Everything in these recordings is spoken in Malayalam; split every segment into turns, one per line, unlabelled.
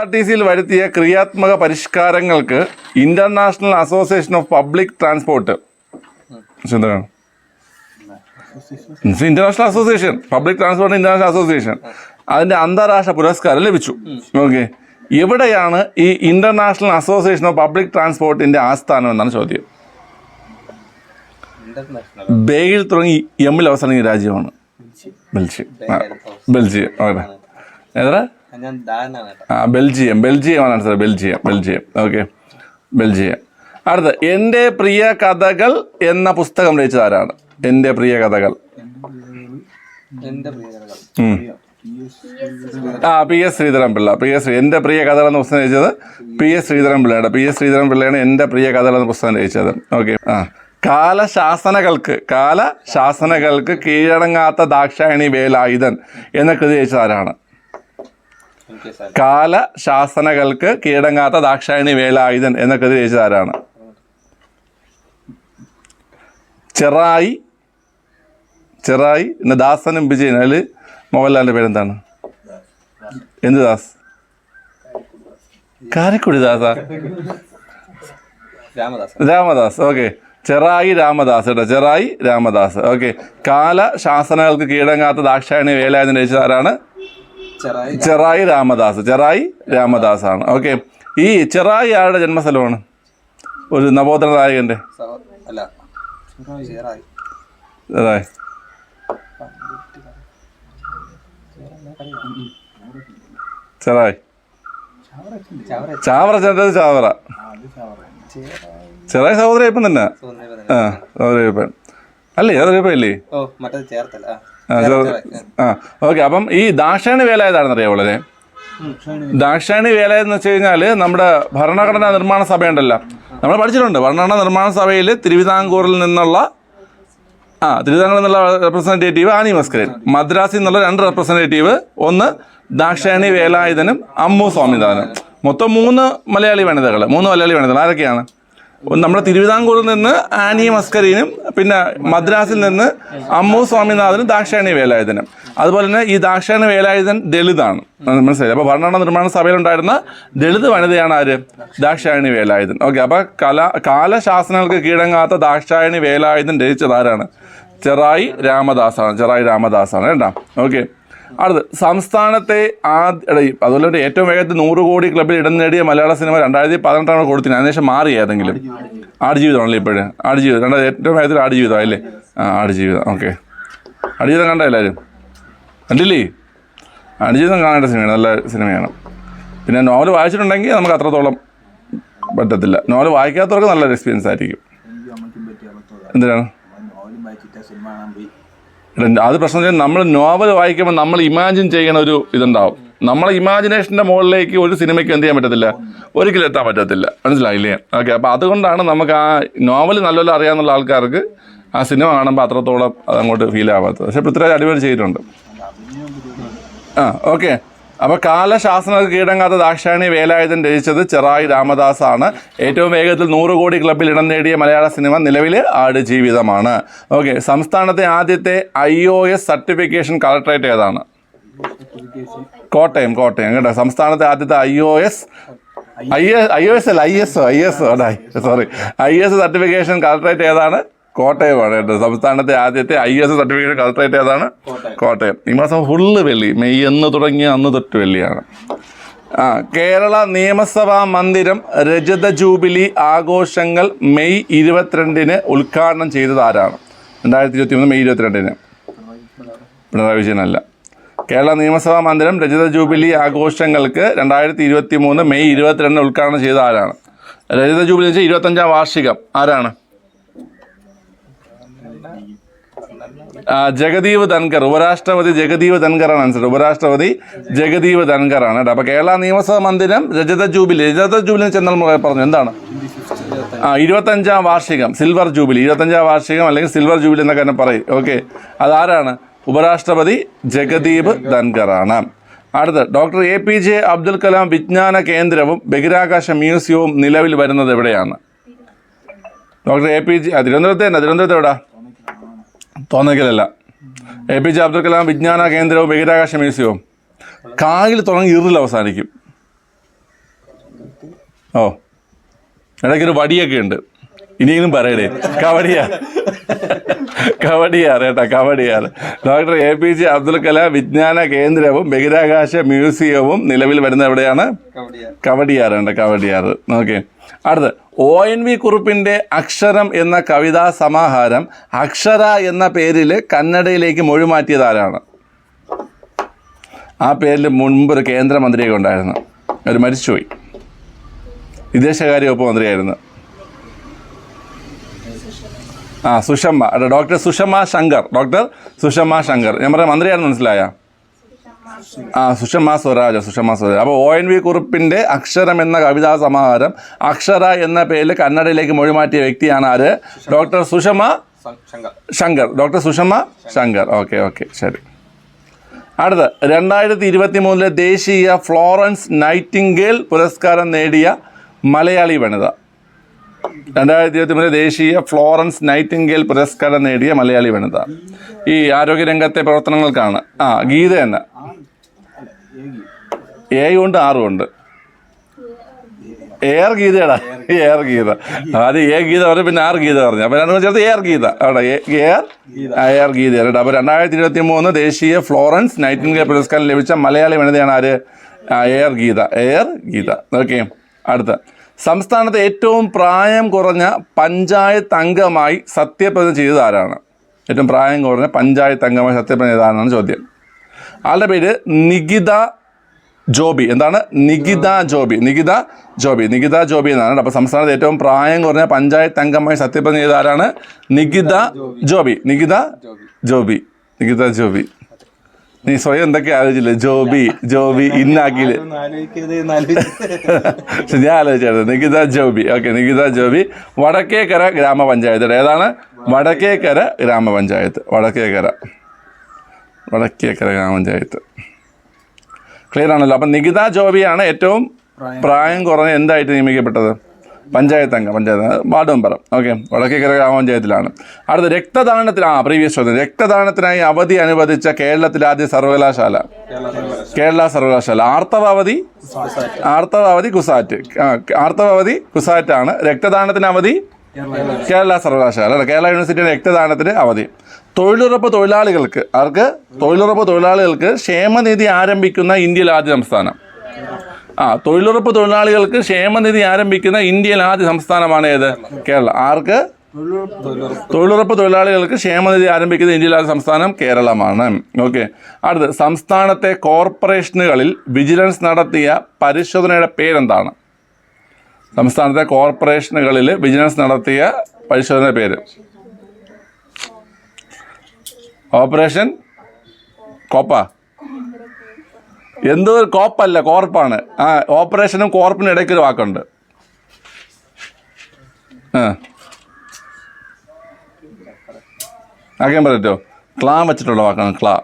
ആർ ടി സിയിൽ വരുത്തിയ ക്രിയാത്മക പരിഷ്കാരങ്ങൾക്ക് international association of public transport എന്താണ് international association public transport international association അതിന്റെ അന്താരാഷ്ട്ര പുരസ്കാരം ലഭിച്ചു. ഓക്കെ എവിടെയാണ് ഈ ഇന്റർനാഷണൽ അസോസിയേഷൻ ഓഫ് പബ്ലിക് ട്രാൻസ്പോർട്ടിന്റെ ആസ്ഥാനം എന്നാണ് ചോദ്യം. ബേയിൽ തുടങ്ങി എമ്മിൽ അവസാനിക്കുന്ന രാജ്യമാണ്. ബെൽജിയം. ബെൽജിയം. ഓക്കെ. ഏതാ ആ ബെൽജിയം ബെൽജിയം ആണ് answer Belgium Belgium. Okay Belgium. അടുത്ത എന്റെ പ്രിയ കഥകൾ എന്ന പുസ്തകം രചിച്ചത് ആരാണ്? എന്റെ പ്രിയ കഥകൾ. ആ P S Sreedharan Pillai P S എന്റെ പ്രിയ കഥകൾ എന്ന പുസ്തകം രചിച്ചത് പി എസ് ശ്രീധരൻ പിള്ളയുടെ പി എസ് ശ്രീധരൻ പിള്ളയാണ് എന്റെ പ്രിയ കഥകൾ എന്ന പുസ്തകം രചിച്ചത്. ഓക്കെ ആ. കാലശാസനകൾക്ക് കാലശാസനകൾക്ക് കീഴടങ്ങാത്ത ദാക്ഷായണി വേലായുധൻ എന്ന കൃതി രചിച്ചത് ആരാണ്?
എനിക്ക്
ശാസനകൾക്ക് കീഴടങ്ങാത്ത ദാക്ഷായണി വേലായുധൻ എന്ന കൃതി രചിച്ചതാരാണ്? ചെറായി ചെറായി എന്ന ദാസനും വിജയൻ അതിൽ മോഹൻലാലിന്റെ പേരെന്താണ്? എന്ത് ദാസ്? കാരക്കുടി ദാസ? രാമദാസ്. ഓക്കെ. ചെറായി രാമദാസ് കേട്ടോ. ചെറായി രാമദാസ്. ഓക്കെ. കാലശാസനകൾക്ക് കീഴടങ്ങാത്ത ദാക്ഷായണി വേലായുധൻ രചിച്ചത് ആരാണ്
ചെറായി
രാമദാസ് ചെറായി രാമദാസ് ആണ് ഓക്കെ ഈ ചെറായി ആരുടെ ജന്മസ്ഥലമാണ്? ഒരു നവോദര നായകന്റെ.
ചെറായി. ചവറ
ചാവറ. ചെന്നത് ചാവറ. ചെറായി സഹോദരയപ്പൻ തന്നെ. ആ സഹോദരയപ്പൻ അല്ലേ?
ചേർത്തല്ല ആ.
ഓക്കെ അപ്പം ഈ ദാക്ഷായണി വേല ഏതാണെന്ന് അറിയാം വളരെ ദാക്ഷായണി വേല. എന്ന് വെച്ച് കഴിഞ്ഞാൽ നമ്മുടെ ഭരണഘടനാ നിർമ്മാണ സഭയുണ്ടല്ലോ. നമ്മൾ പഠിച്ചിട്ടുണ്ട്. ഭരണഘടനാ നിർമ്മാണ സഭയിൽ തിരുവിതാംകൂറിൽ നിന്നുള്ള ആ തിരുവിതാംകൂറിൽ നിന്നുള്ള റെപ്രസെന്റേറ്റീവ് ആനി മസ്കരൻ. മദ്രാസിൽ നിന്നുള്ള രണ്ട് റെപ്രസെന്റേറ്റീവ് ഒന്ന് ദാക്ഷായണി വേലായുധനും അമ്മു സ്വാമിനാഥനും. മൊത്തം മൂന്ന് മലയാളി വനിതകൾ മൂന്ന് മലയാളി വനിതകൾ ആരൊക്കെയാണ്? നമ്മുടെ തിരുവിതാംകൂറിൽ നിന്ന് ആനി മസ്കരീനും പിന്നെ മദ്രാസിൽ നിന്ന് അമ്മു സ്വാമിനാഥനും ദാക്ഷായണി വേലായുധനും. അതുപോലെ തന്നെ ഈ ദാക്ഷായണി വേലായുധൻ ദളിതാണ്. മനസ്സിലായി. അപ്പോൾ ഭരണഘടന നിർമ്മാണ സഭയിലുണ്ടായിരുന്ന ദളിത് വനിതയാണ് ആര്? ദാക്ഷായണി വേലായുധൻ. ഓക്കെ അപ്പോൾ കല കാലശാസനങ്ങൾക്ക് കീഴങ്ങാത്ത ദാക്ഷായണി വേലായുധൻ രചിച്ചത് ആരാണ്? ചെറായി രാമദാസാണ്. ചെറായി രാമദാസാണ് കേട്ടോ? ഓക്കെ. അടുത്ത് സംസ്ഥാനത്തെ ആദ്യ അതുപോലെ ഒരു ഏറ്റവും വേഗത്തിൽ നൂറ് കോടി ക്ലബിൽ ഇടം നേടിയ മലയാള സിനിമ രണ്ടായിരത്തി പതിനെട്ടാണ് കൊടുത്തിന്. അതിനുശേഷം മാറി ഏതെങ്കിലും? ആടുജീവിതമാണല്ലോ ഇപ്പോഴും? ആടുജീവിതം. രണ്ടായിരത്തി ഏറ്റവും വേഗത്തിൽ ആടുജീവിതം അല്ലേ ആ ആടുജീവിതം. ഓക്കെ. ആടുജീവിതം കണ്ട എല്ലാവരും കണ്ടില്ലേ? ആടുജീവിതം കാണേണ്ട സിനിമയാണ്. നല്ല സിനിമയാണ്. പിന്നെ നോവൽ വായിച്ചിട്ടുണ്ടെങ്കിൽ നമുക്ക് അത്രത്തോളം പറ്റത്തില്ല. നോവൽ വായിക്കാത്തവർക്ക് നല്ലൊരു എക്സ്പീരിയൻസ് ആയിരിക്കും. എന്തിനാണ്? അത് പ്രശ്നം നമ്മൾ നോവൽ വായിക്കുമ്പോൾ നമ്മൾ ഇമാജിൻ ചെയ്യണ ഒരു ഇതുണ്ടാവും. നമ്മളെ ഇമാജിനേഷന്റെ മുകളിലേക്ക് ഒരു സിനിമയ്ക്ക് എന്ത് ചെയ്യാൻ പറ്റത്തില്ല? ഒരിക്കലും എത്താൻ പറ്റത്തില്ല. മനസ്സിലായില്ലേ? ഓക്കെ അപ്പോൾ അതുകൊണ്ടാണ് നമുക്ക് ആ നോവൽ നല്ലപോലെ അറിയാമെന്നുള്ള ആൾക്കാർക്ക് ആ സിനിമ കാണുമ്പോൾ അത്രത്തോളം അങ്ങോട്ട് ഫീൽ ആവാത്തത്. പക്ഷേ പൃഥ്വിരാജ് അടിപൊളി ചെയ്തിട്ടുണ്ട്. ആ ഓക്കെ. അപ്പോൾ കാലശാസന കീടങ്ങാത്ത ദാക്ഷായണി വേലായുധൻ രചിച്ചത് ചെറായി രാമദാസ് ആണ് ഏറ്റവും വേഗത്തിൽ നൂറ് കോടി ക്ലബിൽ ഇടം നേടിയ മലയാള സിനിമ നിലവിൽ ആടുജീവിതമാണ്. ഓക്കെ സംസ്ഥാനത്തെ ആദ്യത്തെ I O S certification collectorate ഏതാണ്? കോട്ടയം കോട്ടയം. കേട്ടോ സംസ്ഥാനത്തെ ആദ്യത്തെ I O S I S I O S അല്ല I S O I S O sorry I S certification collectorate ഏതാണ്? കോട്ടയമാണ് കേട്ടോ. സംസ്ഥാനത്തെ ആദ്യത്തെ ഐ എസ് സർട്ടിഫിക്കറ്റ് കളക്ടറേറ്റ് ഏതാണ്? കോട്ടയം. ഈ മാസം ഫുള്ള് വെള്ളി. മെയ് എന്ന് തുടങ്ങിയ അന്ന് തൊട്ട് വെള്ളിയാണ്. ആ കേരള നിയമസഭാ മന്ദിരം രജത ജൂബിലി ആഘോഷങ്ങൾ മെയ് ഇരുപത്തിരണ്ടിന് ഉദ്ഘാടനം ചെയ്തത് ആരാണ്? രണ്ടായിരത്തി ഇരുപത്തി മൂന്ന് മെയ് ഇരുപത്തിരണ്ടിന്. പിണറായി വിജയനല്ല കേരള നിയമസഭാ മന്ദിരം രജത ജൂബിലി ആഘോഷങ്ങൾക്ക് രണ്ടായിരത്തി ഇരുപത്തി മൂന്ന് മെയ് ഇരുപത്തിരണ്ടിന് ഉദ്ഘാടനം ചെയ്ത ആരാണ്? രജത ജൂബിലി വെച്ചാൽ ഇരുപത്തഞ്ചാം വാർഷികം. ആരാണ്? ജഗദീവ് ധൻകർ ഉപരാഷ്ട്രപതി ജഗദീവ് ധൻകറാണ് ആൻസർ ഉപരാഷ്ട്രപതി ജഗദീവ് ധൻകറാണ് കേട്ടോ. അപ്പോൾ കേരള നിയമസഭാ മന്ദിരം രജത ജൂബിലി രജത ജൂബിലി ചെന്നാൽ പറഞ്ഞു. എന്താണ്? ആ ഇരുപത്തഞ്ചാം വാർഷികം സിൽവർ ജൂബിലി. ഇരുപത്തഞ്ചാം വാർഷികം അല്ലെങ്കിൽ സിൽവർ ജൂബിലി എന്നൊക്കെ തന്നെ പറയും. ഓക്കെ. അതാരാണ്? ഉപരാഷ്ട്രപതി ജഗദീപ് ആണ്. അടുത്ത് doctor A P J Abdul Kalam വിജ്ഞാന കേന്ദ്രവും ബഹിരാകാശ മ്യൂസിയവും നിലവിൽ വരുന്നത് എവിടെയാണ്? ഡോക്ടർ എ പി ജെ തിരുവനന്തപുരത്ത് തന്നെ തിരുവനന്തപുരത്ത് എവിടാ? തോന്നിക്കലല്ല. A P J Abdul Kalam വിജ്ഞാന കേന്ദ്രവും ബഹിരാകാശ മ്യൂസിയവും. കായിൽ തുടങ്ങി ഇറിൽ അവസാനിക്കും. ഓ. ഇടയ്ക്കൊരു വടിയൊക്കെ ഉണ്ട്. ഇനിയെങ്കിലും പറയണേ കവടിയാർ കവടിയാർ കേട്ടോ Kowdiar doctor A P J Abdul Kalam വിജ്ഞാന കേന്ദ്രവും ബഹിരാകാശ മ്യൂസിയവും നിലവിൽ വരുന്ന എവിടെയാണ്? കവടിയാർ ഉണ്ട് കവടിയാർ ഓക്കെ അടുത്ത് ഒ എൻ വി കുറുപ്പിന്റെ അക്ഷരം എന്ന കവിതാ സമാഹാരം അക്ഷര എന്ന പേരിൽ കന്നഡയിലേക്ക് മൊഴിമാറ്റിയത് ആരാണ്? ആ പേരിൽ മുൻപ് ഒരു കേന്ദ്രമന്ത്രിയൊക്കെ ഉണ്ടായിരുന്നു. അവർ മരിച്ചുപോയി. വിദേശകാര്യ വകുപ്പ് മന്ത്രിയായിരുന്നു. ആ സുഷമ്മ. ഡോക്ടർ സുഷമ ശങ്കർ. ഡോക്ടർ സുഷമ ശങ്കർ. ഞാൻ പറഞ്ഞ മന്ത്രിയാണെന്ന് മനസ്സിലായ? ആ സുഷമ സ്വരാജ് സുഷമ സ്വരാജ്. അപ്പോൾ ഒ എൻ വി കുറിപ്പിന്റെ അക്ഷരം എന്ന കവിതാ സമാഹാരം അക്ഷര എന്ന പേരിൽ കന്നഡയിലേക്ക് മൊഴിമാറ്റിയ വ്യക്തിയാണ് ആര്? Doctor Sushama
Shankar.
Shankar. Doctor Sushama Shankar. Okay okay ശരി. അടുത്ത് രണ്ടായിരത്തി ഇരുപത്തി മൂന്നിലെ ദേശീയ ഫ്ലോറൻസ് നൈറ്റിംഗേൽ പുരസ്കാരം നേടിയ മലയാളി വനിത. രണ്ടായിരത്തി ഇരുപത്തി മൂന്നിൽ ദേശീയ ഫ്ലോറൻസ് നൈറ്റിംഗേൽ പുരസ്കാരം നേടിയ മലയാളി വനിത. ഈ ആരോഗ്യരംഗത്തെ പ്രവർത്തനങ്ങൾക്കാണ്. ആ ഗീത എന്ന. ഏ ഉണ്ട് ആറും ഉണ്ട്. എയർ ഗീതയാടാ. A R Geetha. ആദ്യം എ ഗീത പറഞ്ഞു പിന്നെ ആർ ഗീത പറഞ്ഞു. അപ്പോൾ രണ്ടു ചേർത്ത് എയർ ഗീത. അവിടെ എയർ എയർ ഗീത കേട്ടോ അപ്പോൾ രണ്ടായിരത്തി ഇരുപത്തി മൂന്ന് ദേശീയ ഫ്ലോറൻസ് നൈറ്റിംഗേൽ പുരസ്കാരം ലഭിച്ച മലയാളി വനിതയാണ് ആര്? A R Geetha. A R Geetha. Okay അടുത്ത. സംസ്ഥാനത്തെ ഏറ്റവും പ്രായം കുറഞ്ഞ പഞ്ചായത്ത് അംഗമായി സത്യപ്രതിജ്ഞ ചെയ്തത് ആരാണ്? ഏറ്റവും പ്രായം കുറഞ്ഞ പഞ്ചായത്ത് അംഗമായി സത്യപ്രതിജ്ഞ ചെയ്ത ആരാണ് ചോദ്യം. ആളുടെ പേര് നികിത ജോബി. എന്താണ്? നികിത ജോബി. നികിത ജോബി. നികിത ജോബി എന്നാണ് അപ്പോൾ സംസ്ഥാനത്ത് ഏറ്റവും പ്രായം കുറഞ്ഞ പഞ്ചായത്ത് അംഗമായി സത്യപ്രതിജ്ഞ ചെയ്ത ആരാണ്? നികിത ജോബി. നികിത ജോബി. നികിത ജോബി. നീ സ്വയം എന്തൊക്കെ ആലോചിച്ചില്ലേ? ജോബി ജോബി ഇന്നാക്കിയില്ല? പക്ഷെ ഞാൻ ആലോചിച്ചായിരുന്നു നികിത ജോബി. ഓക്കെ നികിത ജോബി. വടക്കേക്കര ഗ്രാമപഞ്ചായത്ത്. ഏതാണ്? വടക്കേക്കര ഗ്രാമപഞ്ചായത്ത്. വടക്കേക്കര. വടക്കേക്കര ഗ്രാമപഞ്ചായത്ത്. ക്ലിയർ ആണല്ലോ. അപ്പം നികിത ജോബിയാണ് ഏറ്റവും പ്രായം കുറഞ്ഞ എന്തായിട്ട് നിയമിക്കപ്പെട്ടത്? പഞ്ചായത്ത് അംഗം panchayat. Ward member. Okay. Vadakkekara ഗ്രാമപഞ്ചായത്തിലാണ്. അടുത്ത രക്തദാനത്തിന് ആ പ്രീവിയസ് ചോദ്യം. രക്തദാനത്തിനായി അവധി അനുവദിച്ച കേരളത്തിലെ ആദ്യ സർവകലാശാല?
കേരള സർവകലാശാല.
ആർത്തവ അവധി? ആർത്തവാവധി ആർത്തവാവധി കുസാറ്റ്. ആ, ആർത്തവാവധി കുസാറ്റാണ്. രക്തദാനത്തിന് അവധി കേരള സർവകലാശാല. അല്ല? കേരള യൂണിവേഴ്സിറ്റിയുടെ രക്തദാനത്തിന് അവധി. തൊഴിലുറപ്പ് തൊഴിലാളികൾക്ക് അവർക്ക് തൊഴിലുറപ്പ് തൊഴിലാളികൾക്ക് ക്ഷേമനിധി ആരംഭിക്കുന്ന ഇന്ത്യയിലെ ആദ്യ സംസ്ഥാനം. ആ തൊഴിലുറപ്പ് തൊഴിലാളികൾക്ക് ക്ഷേമനിധി ആരംഭിക്കുന്ന ഇന്ത്യയിൽ ആദ്യ സംസ്ഥാനമാണ് ഏത്? കേരള. ആർക്ക്? തൊഴിലുറപ്പ് തൊഴിലാളികൾക്ക് ക്ഷേമനിധി ആരംഭിക്കുന്ന ഇന്ത്യയിലെ ആദ്യ സംസ്ഥാനം കേരളമാണ്. ഓക്കെ. അടുത്ത് സംസ്ഥാനത്തെ കോർപ്പറേഷനുകളിൽ വിജിലൻസ് നടത്തിയ പരിശോധനയുടെ പേരെന്താണ്? സംസ്ഥാനത്തെ കോർപ്പറേഷനുകളിൽ വിജിലൻസ് നടത്തിയ പരിശോധനയുടെ പേര്. ഓപ്പറേഷൻ കോപ്പ. എന്തോ ഒരു കോപ്പല്ല കോർപ്പാണ്. ആ ഓപ്പറേഷനും കോർപ്പിനും ഇടയ്ക്ക് ഒരു വാക്കുണ്ട്. ആ. ആക്കാൻ പറ്റോ? ക്ലാ വെച്ചിട്ടുള്ള വാക്കാണ് ക്ലാ.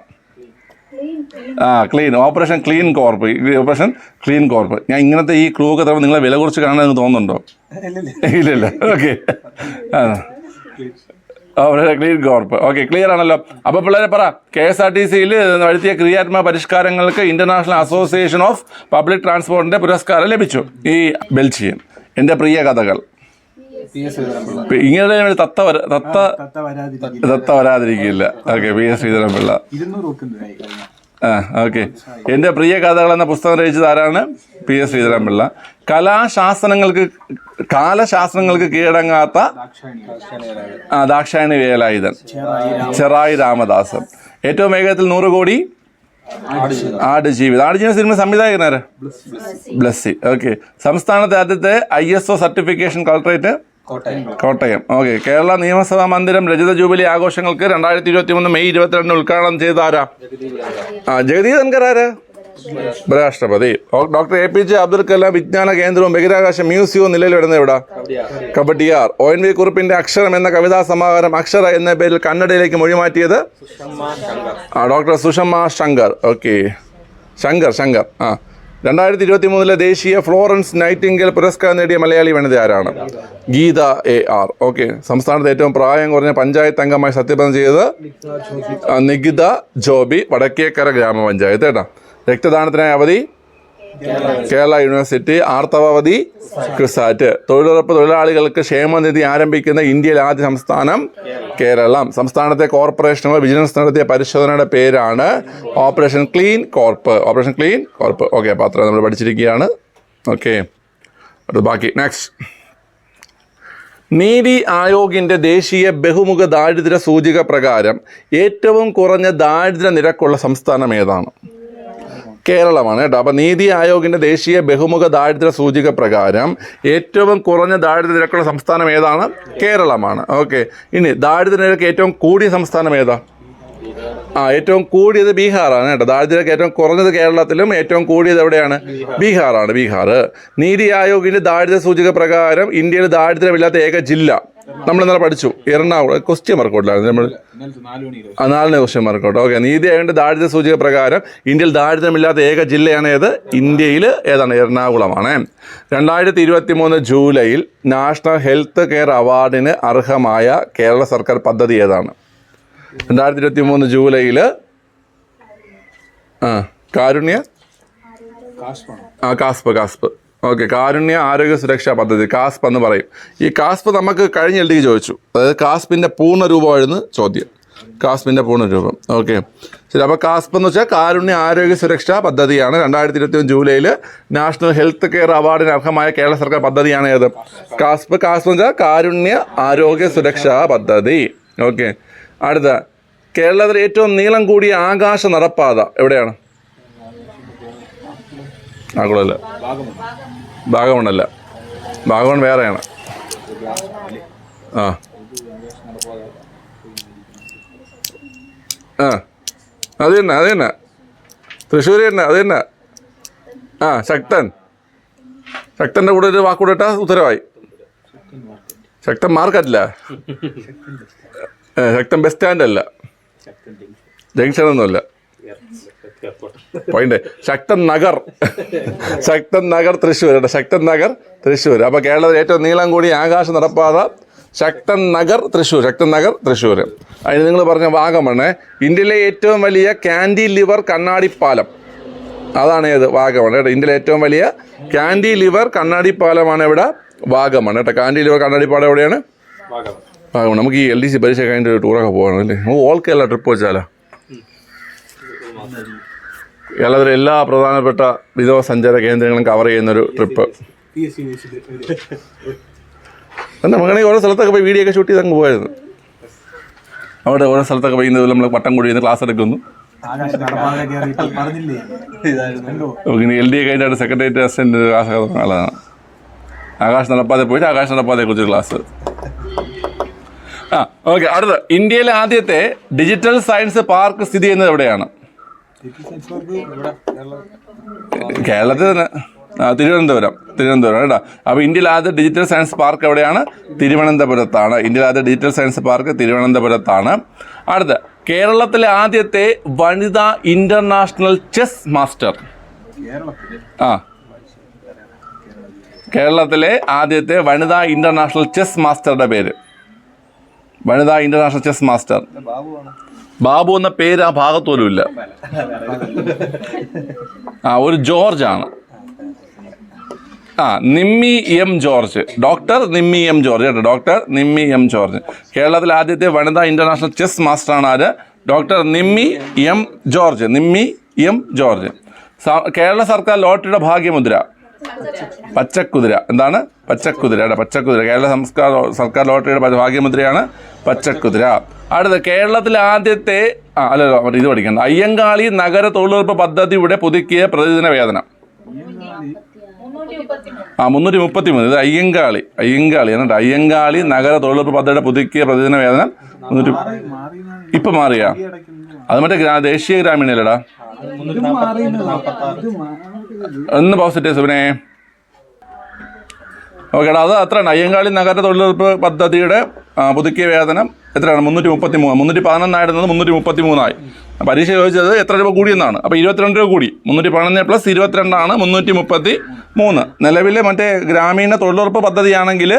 ആ clean. Operation clean corp. Operation clean corp. ഞാൻ ഇങ്ങനത്തെ ഈ ക്ലൂ ഒക്കെ തരുമ്പോൾ നിങ്ങളെ വില കുറച്ച് കാണാൻ തോന്നുന്നുണ്ടോ? ഇല്ലല്ല ഓക്കെ. ആ. ക്ലീൻ കോർപ്പ് ഓക്കെ ക്ലിയർ ആണല്ലോ. അപ്പോൾ പിള്ളേരെ പറ കെ എസ് ആർ ടി സിയിൽ വരുത്തിയ ക്രിയാത്മക പരിഷ്കാരങ്ങൾക്ക് ഇന്റർനാഷണൽ അസോസിയേഷൻ ഓഫ് പബ്ലിക് ട്രാൻസ്പോർട്ടിന്റെ പുരസ്കാരം ലഭിച്ചു. ഈ ബെൽജിയം. എന്റെ പ്രിയ കഥകൾ. ഇങ്ങനെ തത്ത വര തത്ത
തത്ത
വരാതിരിക്കില്ല. Okay P S Sreedharan Pillai. ആ ഓക്കെ എന്റെ പ്രിയ കഥകൾ എന്ന പുസ്തകം രചിച്ചത് ആരാണ്? P S Sreedharan Pillai. കലാശാസ്ത്രങ്ങൾക്ക് കാലശാസ്ത്രങ്ങൾക്ക് കീഴടങ്ങാത്ത
ദാക്ഷായണി
വേലായുധൻ.
ചേറായി
രാമദാസൻ. ഏറ്റവും വേഗത്തിൽ നൂറ് കോടി ആട് ജീവിതം. ആട് ജീവിത സിനിമ സംവിധായകനാര് ബ്ലസ്സി. ഓക്കെ. സംസ്ഥാനത്തെ ആദ്യത്തെ I S O certification collectorate?
Kottayam.
Okay. Kerala നിയമസഭാ മന്ദിരം രജിത ജൂബിലി ആഘോഷങ്ങൾക്ക് രണ്ടായിരത്തി ഇരുപത്തി മൂന്ന് മെയ് ഇരുപത്തിരണ്ടിന് ഉദ്ഘാടനം ചെയ്ത ആരാ? ഉപരാഷ്ട്രപതി doctor A P J Abdul Kalam വിജ്ഞാന കേന്ദ്രവും ബഹിരാകാശ മ്യൂസിയവും നിലയിൽ വരുന്നത് എവിടെ കബഡിയാർ ഒ എൻ വി കുറിപ്പിന്റെ അക്ഷരം എന്ന കവിതാ സമാഹാരം അക്ഷര എന്ന പേരിൽ കന്നഡയിലേക്ക് മൊഴിമാറ്റിയത്? ആ ഡോക്ടർ സുഷമ ശങ്കർ. ഓക്കെ. ശങ്കർ ശങ്കർ. ആ. രണ്ടായിരത്തി ഇരുപത്തി മൂന്നിലെ ദേശീയ ഫ്ലോറൻസ് നൈറ്റിംഗൽ പുരസ്കാരം നേടിയ മലയാളി വനിത ആരാണ്? Geetha A R. ഓക്കെ. സംസ്ഥാനത്ത് ഏറ്റവും പ്രായം കുറഞ്ഞ പഞ്ചായത്ത് അംഗമായി സത്യപ്രതിജ്ഞ ചെയ്തത് നികിത ജോബി വടക്കേക്കര ഗ്രാമപഞ്ചായത്ത് കേട്ടോ. രക്തദാനത്തിനായി അവധി കേരള യൂണിവേഴ്സിറ്റി ആർത്തവവതി ക്രിസാറ്റ് തൊഴിലുറപ്പ് തൊഴിലാളികൾക്ക് ക്ഷേമനിധി ആരംഭിക്കുന്ന ഇന്ത്യയിലെ ആദ്യ സംസ്ഥാനം കേരളം. സംസ്ഥാനത്തെ കോർപ്പറേഷനുകൾ വിജിലൻസ് നടത്തിയ പരിശോധനയുടെ പേരാണ് operation clean corp. Operation clean corp. Okay അപ്പോൾ അത്ര നമ്മൾ പഠിച്ചിരിക്കുകയാണ്. ഓക്കെ ബാക്കി. നെക്സ്റ്റ് നീതി ആയോഗിന്റെ ദേശീയ ബഹുമുഖ ദാരിദ്ര്യ സൂചിക പ്രകാരം ഏറ്റവും കുറഞ്ഞ ദാരിദ്ര്യ നിരക്കുള്ള സംസ്ഥാനം ഏതാണ്? കേരളമാണ് കേട്ടോ. അപ്പോൾ നീതി ആയോഗിന്റെ ദേശീയ ബഹുമുഖ ദാരിദ്ര്യ സൂചിക പ്രകാരം ഏറ്റവും കുറഞ്ഞ ദാരിദ്ര്യ നിരക്കുള്ള സംസ്ഥാനം ഏതാണ്? കേരളമാണ്. ഓക്കെ. ഇനി ദാരിദ്ര്യ നിരക്ക് ഏറ്റവും കൂടിയ സംസ്ഥാനം ഏതാ? ആ ഏറ്റവും കൂടിയത് ബീഹാറാണ് കേട്ടോ. ദാരിദ്ര്യക്ക് ഏറ്റവും കുറഞ്ഞത് കേരളത്തിലും ഏറ്റവും കൂടിയത് എവിടെയാണ്? ബീഹാറാണ്. ബീഹാർ നീതി ആയോഗിന്റെ ദാരിദ്ര്യ സൂചിക പ്രകാരം ഇന്ത്യയിൽ ദാരിദ്ര്യമില്ലാത്ത ഏക ജില്ല നമ്മൾ ഇന്നലെ പഠിച്ചു. എറണാകുളം ക്വസ്റ്റ്യൻ മാർക്കോട്ടിലായിരുന്നു നമ്മൾ ആ നാലിന് ക്വസ്റ്റ്യൻ മാർക്കോട്ട് ഓക്കെ നീതി ആയോഗിന്റെ ദാരിദ്ര്യ സൂചിക പ്രകാരം ഇന്ത്യയിൽ ദാരിദ്ര്യമില്ലാത്ത ഏക ജില്ലയാണ് ഏത്? ഇന്ത്യയിൽ ഏതാണ്? എറണാകുളമാണ്. രണ്ടായിരത്തി ഇരുപത്തി മൂന്ന് ജൂലൈയിൽ നാഷണൽ ഹെൽത്ത് കെയർ അവാർഡിന് അർഹമായ കേരള സർക്കാർ പദ്ധതി ഏതാണ്? രണ്ടായിരത്തി ഇരുപത്തി മൂന്ന് ജൂലൈയിൽ ആ കാരുണ്യ? ആ കാസ്പ് കാസ്പ്. ഓക്കെ കാരുണ്യ ആരോഗ്യ സുരക്ഷാ പദ്ധതി കാസ്പ് എന്ന് പറയും. ഈ കാസ്പ് നമുക്ക് കഴിഞ്ഞ എൽ ചോദിച്ചു. അതായത് കാസ്പിന്റെ പൂർണ രൂപമായിരുന്നു ചോദ്യം. കാസ്പിന്റെ പൂർണ രൂപം ഓക്കെ. ശരി അപ്പോൾ കാസ്പ് എന്ന് വെച്ചാൽ കാരുണ്യ ആരോഗ്യ സുരക്ഷാ പദ്ധതിയാണ്. രണ്ടായിരത്തി ഇരുപത്തി ഒന്ന് ജൂലൈയിൽ നാഷണൽ ഹെൽത്ത് കെയർ അവാർഡിന് അർഹമായ കേരള സർക്കാർ പദ്ധതിയാണ് ഏത്? കാസ്പ്. കാസ്പ് എന്ന് വെച്ചാൽ കാരുണ്യ ആരോഗ്യ സുരക്ഷാ പദ്ധതി. ഓക്കെ. അടുത്ത. കേരളത്തിലെ ഏറ്റവും നീളം കൂടിയ ആകാശ നടപ്പാത എവിടെയാണ്? ആകുളമല്ല അല്ല ഭാഗമൺ വേറെയാണ്. ആ. ആ. അത് തന്നെ അത് തന്നെ. തൃശ്ശൂർ തന്നെ അത് തന്നെ. ആ ശക്തൻ. ശക്തന്റെ കൂടെ ഒരു വാക്കൂടെ ഇട്ടാൽ ഉത്തരവായി. ശക്തൻ മാർക്കറ്റില്ല ശക്തൻ ബസ് സ്റ്റാൻഡ് അല്ല ജംഗ്ഷൻ ഒന്നുമല്ല പോയിന്റ് ശക്തൻ നഗർ. ശക്തൻ നഗർ തൃശ്ശൂർ. കേട്ടോ ശക്തൻ നഗർ തൃശ്ശൂർ. അപ്പോൾ കേരളത്തിൽ ഏറ്റവും നീളം കൂടിയ ആകാശ നടപ്പാത ശക്തൻ നഗർ തൃശ്ശൂർ. ശക്തൻ നഗർ തൃശ്ശൂർ. അതിന് നിങ്ങൾ പറഞ്ഞ വാഗമണ് ഇന്ത്യയിലെ ഏറ്റവും വലിയ കാൻഡി ലിവർ കണ്ണാടി പാലം അതാണ് ഏത് വാഗമൺ കേട്ടോ ഇന്ത്യയിലെ ഏറ്റവും വലിയ കാൻഡി ലിവർ കണ്ണാടി പാലമാണ് ഇവിടെ വാഗമൺ കേട്ടോ കാൻഡി ലിവർ കണ്ണാടി പാലം എവിടെയാണ്? വാഗമൺ നമുക്ക് ഈ എൽ ഡി സി പരീക്ഷ കഴിഞ്ഞിട്ട് ടൂറൊക്കെ പോകണം അല്ലേ? നമുക്ക് ട്രിപ്പ് വെച്ചാലോ? കേരളത്തിലെ എല്ലാ പ്രധാനപ്പെട്ട വിനോദസഞ്ചാര കേന്ദ്രങ്ങളും കവർ
ചെയ്യുന്ന ഒരു
ട്രിപ്പ് നമുക്കാണെങ്കിൽ ഓരോ സ്ഥലത്തൊക്കെ പോയി വീഡിയോ ഒക്കെ ഷൂട്ട് ചെയ്ത് അങ്ങ് പോയായിരുന്നു. അവിടെ ഓരോ സ്ഥലത്തൊക്കെ പോയി നമ്മൾ പട്ടം കൂടി ക്ലാസ് എടുക്കുന്നു. ഇങ്ങനെ എൽ ഡി എ കഴിഞ്ഞാൽ സെക്രട്ടേറിയറ്റ് അസിസ്റ്റന്റ് നല്ലതാണ് ആകാശ് നടപ്പാതെ പോയിട്ട് ആകാശ് നടപ്പാതെ കുറിച്ച് ക്ലാസ് ആ ഓക്കെ അടുത്ത് ഇന്ത്യയിലെ ആദ്യത്തെ ഡിജിറ്റൽ സയൻസ് പാർക്ക് സ്ഥിതി ചെയ്യുന്നത് എവിടെയാണ്
സയൻസ് പാർക്ക് ഇവിടെ കേരള
കേരളത്തിൽ തന്നെ. തിരുവനന്തപുരം. തിരുവനന്തപുരം കേട്ടോ. അപ്പോൾ ഇന്ത്യയിൽ ആദ്യ ഡിജിറ്റൽ സയൻസ് പാർക്ക് എവിടെയാണ്? തിരുവനന്തപുരത്താണ്. ഇന്ത്യയിൽ ആദ്യ ഡിജിറ്റൽ സയൻസ് പാർക്ക് തിരുവനന്തപുരത്താണ്. അടുത്ത കേരളത്തിലെ ആദ്യത്തെ വനിതാ ഇന്റർനാഷണൽ ചെസ് മാസ്റ്റർ ആ. കേരളത്തിലെ ആദ്യത്തെ വനിതാ ഇന്റർനാഷണൽ ചെസ് മാസ്റ്ററുടെ പേര്. വനിതാ ഇന്റർനാഷണൽ ചെസ് മാസ്റ്റർ ബാബു എന്ന പേര് ആ ഭാഗത്ത് പോലും ഇല്ല. ആ ഒരു ജോർജ് ആണ്. ആ Nimmi M George. Doctor Nimmi M George കേട്ടോ. Doctor Nimmi M George. കേരളത്തിലെ ആദ്യത്തെ വനിതാ ഇന്റർനാഷണൽ ചെസ് മാസ്റ്റർ ആണ് ആര്? Doctor Nimmi M George. Nimmi M George. Kerala സർക്കാർ ലോട്ടറിയുടെ ഭാഗ്യമുദ്ര. പച്ചക്കുതിര. എന്താണ്? പച്ചക്കുതിര പച്ചക്കുതിര. കേരള സംസ്കാര സർക്കാർ ലോട്ടറിയുടെ ഭാഗ്യമുദ്രയാണ് പച്ചക്കുതിര. അടുത്ത കേരളത്തിലെ ആദ്യത്തെ ആ അല്ലല്ലോ ഇത് പഠിക്കണം അയ്യങ്കാളി നഗര തൊഴിലുറപ്പ് പദ്ധതിയുടെ പുതുക്കിയ പ്രതിദിന വേതനം. ആ മുന്നൂറ്റി മുപ്പത്തി മൂന്ന് ഇത് അയ്യങ്കാളി അയ്യങ്കാളി എന്നിട്ട് അയ്യങ്കാളി നഗര തൊഴിലുറപ്പ് പദ്ധതിയുടെ പുതുക്കിയ പ്രതിദിന വേതനം മുന്നൂറ്റി ഇപ്പൊ മാറിയാ? അത് മറ്റേ ദേശീയ
ഗ്രാമീണയിലടാ.
ഒന്ന് പോസിറ്റീവ് സുബിനെ. ഓക്കേടാ അത് അത്രയാണ്. അയ്യങ്കാളി നഗര തൊഴിലുറപ്പ് പദ്ധതിയുടെ പുതുക്കിയ വേതനം എത്രയാണ്? മുന്നൂറ്റി മുപ്പത്തി മൂന്ന് മുന്നൂറ്റി പതിനൊന്നായിരുന്നത് മുന്നൂറ്റി മുപ്പത്തി മൂന്നായി പരീക്ഷ ചോദിച്ചത് എത്ര രൂപ കൂടിയെന്നാണ്. അപ്പോൾ ഇരുപത്തിരണ്ട് രൂപ കൂടി. മുന്നൂറ്റി പതിനൊന്ന് പ്ലസ് ഇരുപത്തിരണ്ടാണ് മുന്നൂറ്റി മുപ്പത്തി മൂന്ന് നിലവിലെ മറ്റേ ഗ്രാമീണ തൊഴിലുറപ്പ് പദ്ധതിയാണെങ്കിൽ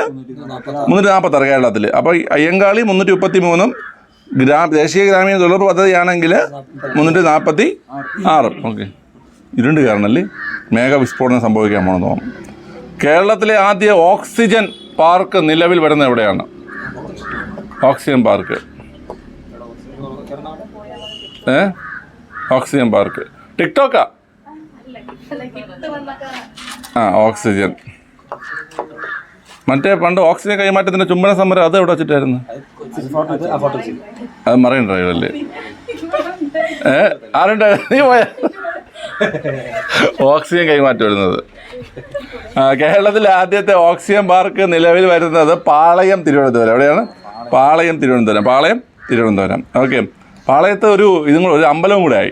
മുന്നൂറ്റി നാൽപ്പത്താറ് കേരളത്തിൽ അപ്പോൾ അയ്യങ്കാളി മുന്നൂറ്റി മുപ്പത്തി മൂന്നും ഗ്രാ ദേശീയ ഗ്രാമീണ തൊഴിലുറപ്പ് പദ്ധതിയാണെങ്കിൽ മുന്നൂറ്റി നാൽപ്പത്തി ആറും ഓക്കെ. ഇരുണ്ട് കാരണല്ലേ മേഘവിസ്ഫോടനം സംഭവിക്കാൻ പോണെന്ന് തോന്നുന്നു. കേരളത്തിലെ ആദ്യ ഓക്സിജൻ പാർക്ക് നിലവിൽ വരുന്ന എവിടെയാണ്? Oxygen park. ഏ? Oxygen park. ടിക്ടോക്കാ? ആ ഓക്സിജൻ. മറ്റേ പണ്ട് ഓക്സിജൻ കൈമാറ്റത്തിന്റെ ചുംബന സമരം അത് എവിടെ വെച്ചിട്ടായിരുന്നു?
അത്
മറൈൻ ഡ്രൈവ് അല്ലേ? ഏ? ആരുണ്ട്? നീ പോയ? ഓക്സിജൻ കൈമാറ്റം വരുന്നത്. കേരളത്തിലെ ആദ്യത്തെ ഓക്സിജൻ പാർക്ക് നിലവിൽ വരുന്നത് പാളയം തിരുവനന്തപുരം. എവിടെയാണ്? പാളയം തിരുവനന്തപുരം പാളയം തിരുവനന്തപുരം. ഓക്കെ പാളയത്ത് ഒരു ഇതും കൂടെ ഒരു അമ്പലവും കൂടെ ആയി.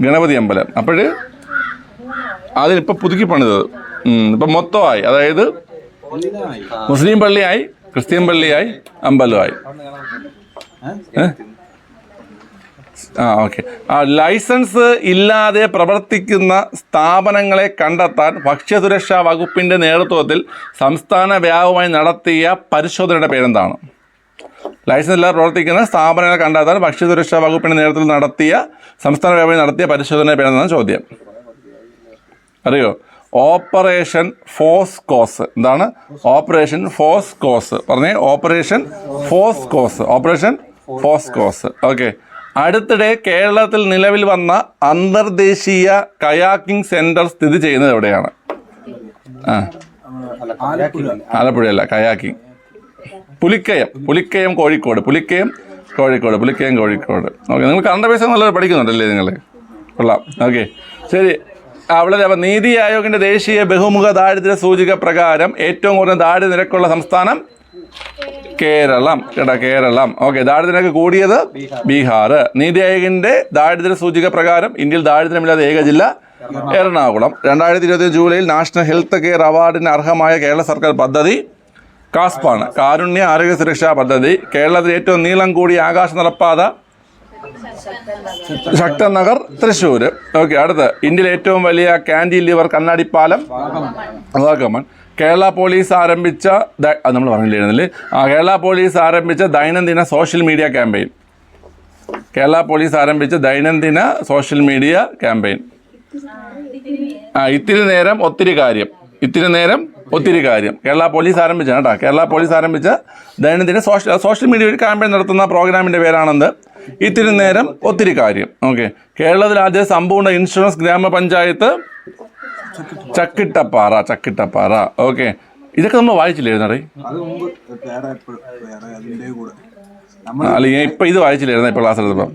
ഗണപതി അമ്പലം. അപ്പോൾ അതിനിപ്പോൾ പുതുക്കി പണിതത്. ഉം, ഇപ്പം മൊത്തമായി. അതായത് മുസ്ലിം പള്ളിയായി ക്രിസ്ത്യൻ പള്ളിയായി അമ്പലമായി ആ ഓക്കെ ആ ലൈസൻസ് ഇല്ലാതെ പ്രവർത്തിക്കുന്ന സ്ഥാപനങ്ങളെ കണ്ടെത്താൻ ഭക്ഷ്യസുരക്ഷാ വകുപ്പിന്റെ നേതൃത്വത്തിൽ സംസ്ഥാന വ്യാപകമായി നടത്തിയ പരിശോധനയുടെ പേരെന്താണ്? ലൈസൻസ് ഇല്ലാതെ പ്രവർത്തിക്കുന്ന സ്ഥാപനങ്ങളെ കണ്ടെത്താൻ ഭക്ഷ്യസുരക്ഷാ വകുപ്പിന്റെ നേതൃത്വത്തിൽ നടത്തിയ സംസ്ഥാന വ്യാപകമായി നടത്തിയ പരിശോധന പേരെന്നാണ് ചോദ്യം. അറിയോ? ഓപ്പറേഷൻ ഫോസ് കോസ് എന്താണ്? ഓപ്പറേഷൻ ഫോസ് കോസ് പറഞ്ഞേ operation FoSCoS operation FoSCoS okay. അടുത്തിടെ കേരളത്തിൽ നിലവിൽ വന്ന അന്തർദേശീയ കയാക്കിംഗ് സെന്റർ സ്ഥിതി ചെയ്യുന്നത് എവിടെയാണ്? ആ. ആലപ്പുഴയല്ല കയാക്കിംഗ്. പുലിക്കയം പുലിക്കയം കോഴിക്കോട് പുലിക്കയം കോഴിക്കോട് പുലിക്കയം കോഴിക്കോട്. ഓക്കെ നിങ്ങൾ കണ്ട പൈസ നല്ലത് പഠിക്കുന്നുണ്ടല്ലേ നിങ്ങൾ കൊള്ളാം. ഓക്കെ ശരി. അവിടെ അപ്പം നീതി ആയോഗിന്റെ ദേശീയ ബഹുമുഖ ദാരിദ്ര്യ സൂചിക പ്രകാരം ഏറ്റവും കുറഞ്ഞ ദാരിദ്ര്യ നിരക്കുള്ള സംസ്ഥാനം കേരളം. കേട്ടോ കേരളം. ഓക്കെ ദാരിദ്ര്യ നിരക്ക് കൂടിയത് ബീഹാർ. നീതി ആയോഗിന്റെ ദാരിദ്ര്യ സൂചിക പ്രകാരം ഇന്ത്യയിൽ ദാരിദ്ര്യമില്ലാത്ത ഏക ജില്ല എറണാകുളം. രണ്ടായിരത്തി ഇരുപത്തി ജൂലൈയിൽ നാഷണൽ ഹെൽത്ത് കെയർ അവാർഡിന് അർഹമായ കേരള സർക്കാർ പദ്ധതി കാസ്പാണ്. കാരുണ്യ ആരോഗ്യ സുരക്ഷാ പദ്ധതി. കേരളത്തിൽ ഏറ്റവും നീളം കൂടിയ ആകാശ നടപ്പാത ശക്തൻ നഗർ തൃശ്ശൂർ ഓക്കെ അടുത്ത്. ഇന്ത്യയിലെ ഏറ്റവും വലിയ കാൻഡിലിവർ കണ്ണാടിപ്പാലം. വാഗമൺ കേരള പോലീസ് ആരംഭിച്ച നമ്മൾ പറഞ്ഞില്ലേ കേരള പോലീസ് ആരംഭിച്ച ദൈനംദിന social media campaign. Kerala police ആരംഭിച്ച ദൈനംദിന സോഷ്യൽ മീഡിയ ക്യാമ്പയിൻ. ആ ഇത്തിരി നേരം ഒത്തിരി കാര്യം. ഇത്തിരി നേരം ഒത്തിരി കാര്യം. കേരള പോലീസ് ആരംഭിച്ചാണ് കേട്ടോ. കേരള പോലീസ് ആരംഭിച്ച ദൈനംദിന സോഷ്യൽ സോഷ്യൽ മീഡിയ ഒരു ക്യാമ്പയിൻ നടത്തുന്ന പ്രോഗ്രാമിന്റെ പേരാണെന്ന് ഇത്തിരി നേരം ഒത്തിരി കാര്യം. ഓക്കെ. കേരളത്തിൽ ആദ്യ സമ്പൂർണ ഇൻഷുറൻസ് ഗ്രാമപഞ്ചായത്ത് ചക്കിട്ടപ്പാറ ചക്കിട്ടപ്പാറ. ഓക്കെ. ഇതൊക്കെ നമ്മൾ വായിച്ചില്ലായിരുന്നടേ അല്ല ഞാൻ ഇപ്പം ഇത് വായിച്ചില്ലായിരുന്നു? ഇപ്പോൾ ക്ലാസ് എടുത്തപ്പം.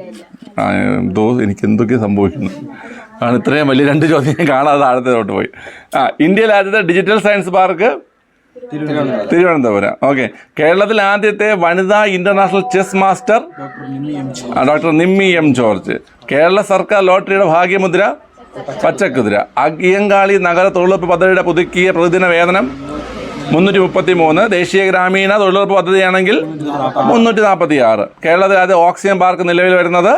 എന്തോ എനിക്ക് എന്തൊക്കെ സംഭവിക്കുന്നു. ആണ് ഇത്രയും വലിയ രണ്ട് ചോദ്യം ഞാൻ കാണാതെ താഴത്തോട്ട് പോയി. ആ ഇന്ത്യയിൽ ആദ്യത്തെ digital science park Thiruvananthapuram. Okay കേരളത്തിൽ ആദ്യത്തെ വനിതാ international chess master
doctor Nimmi M
George. Kerala സർക്കാർ ലോട്ടറിയുടെ ഭാഗ്യമുദ്ര പച്ചക്കുതിര. അയ്യങ്കാളി നഗര തൊഴിലുറപ്പ് പദ്ധതിയുടെ പുതുക്കിയ പ്രതിദിന വേതനം മുന്നൂറ്റി മുപ്പത്തി മൂന്ന് ദേശീയ ഗ്രാമീണ തൊഴിലുറപ്പ് പദ്ധതിയാണെങ്കിൽ മുന്നൂറ്റി നാൽപ്പത്തി ആറ് കേരളത്തിൽ അത് ഓക്സിജൻ പാർക്ക് നിലവിൽ വരുന്നത്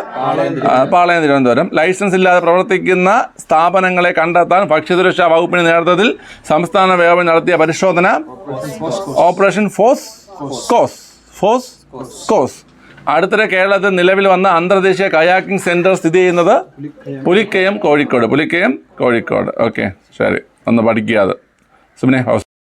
പാളയം തിരുവനന്തപുരം. ലൈസൻസ് ഇല്ലാതെ പ്രവർത്തിക്കുന്ന സ്ഥാപനങ്ങളെ കണ്ടെത്താൻ ഭക്ഷ്യസുരക്ഷാ വകുപ്പിന് നേതൃത്വത്തിൽ സംസ്ഥാന വ്യാപനം നടത്തിയ പരിശോധന operation force cos force cos. അടുത്തിടെ കേരളത്തിൽ നിലവിൽ വന്ന അന്തർദേശീയ കയാക്കിംഗ് സെന്റർ സ്ഥിതി ചെയ്യുന്നത് പുലിക്കയം കോഴിക്കോട്. പുലിക്കയം കോഴിക്കോട്. ഓക്കെ ശരി. ഒന്ന് പഠിക്കുക അത്. സുമിനെ ഹൗസ്